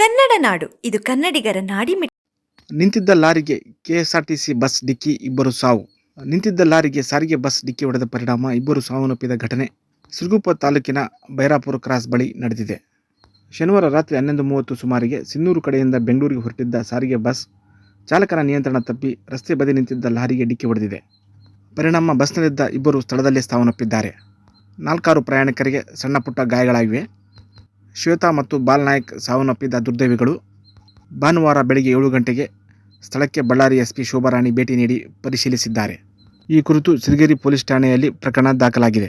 ಕನ್ನಡ ನಾಡು. ಇದು ಕನ್ನಡಿಗರ ನಾಡಿಮಿಡಿ ನಿಂತಿದ್ದ ಲಾರಿಗೆ ಕೆಎಸ್ಆರ್ಟಿಸಿ ಬಸ್ ಡಿಕ್ಕಿ ಇಬ್ಬರು ಸಾವು. ನಿಂತಿದ್ದ ಲಾರಿಗೆ ಸಾರಿಗೆ ಬಸ್ ಡಿಕ್ಕಿ ಹೊಡೆದ ಪರಿಣಾಮ ಇಬ್ಬರು ಸಾವನ್ನಪ್ಪಿದ ಘಟನೆ. ಸಿರುಗುಪ್ಪ ತಾಲೂಕಿನ ಬೈರಾಪುರ ಕ್ರಾಸ್ ಬಳಿ ನಡೆದಿದೆ. ಶನಿವಾರ ರಾತ್ರಿ ಹನ್ನೊಂದು ಮೂವತ್ತು ಸುಮಾರಿಗೆ ಸಿನ್ನೂರು ಕಡೆಯಿಂದ ಬೆಂಗಳೂರಿಗೆ ಹೊರಟಿದ್ದ ಸಾರಿಗೆ ಬಸ್ ಚಾಲಕನ ನಿಯಂತ್ರಣ ತಪ್ಪಿ ರಸ್ತೆ ಬದಿ ನಿಂತಿದ್ದ ಲಾರಿಗೆ ಡಿಕ್ಕಿ ಹೊಡೆದಿದೆ. ಪರಿಣಾಮ ಬಸ್ನಲ್ಲಿದ್ದ ಇಬ್ಬರು ಸ್ಥಳದಲ್ಲೇ ಸಾವನ್ನಪ್ಪಿದ್ದಾರೆ. ನಾಲ್ಕಾರು ಪ್ರಯಾಣಿಕರಿಗೆ ಸಣ್ಣ ಪುಟ್ಟ ಗಾಯಗಳಾಗಿವೆ. ಶ್ವೇತಾ ಮತ್ತು ಬಾಲ್ನಾಯಕ್ ಸಾವನ್ನಪ್ಪಿದ್ದ ದುರ್ದೈವಿಗಳು ಭಾನುವಾರ ಬೆಳಗ್ಗೆ ಏಳು ಗಂಟೆಗೆ ಸ್ಥಳಕ್ಕೆ ಬಳ್ಳಾರಿ ಎಸ್ಪಿ ಶೋಭಾರಾಣಿ ಭೇಟಿ ನೀಡಿ ಪರಿಶೀಲಿಸಿದ್ದಾರೆ. ಈ ಕುರಿತು ಸಿರಿಗೇರಿ ಪೊಲೀಸ್ ಠಾಣೆಯಲ್ಲಿ ಪ್ರಕರಣ ದಾಖಲಾಗಿದೆ.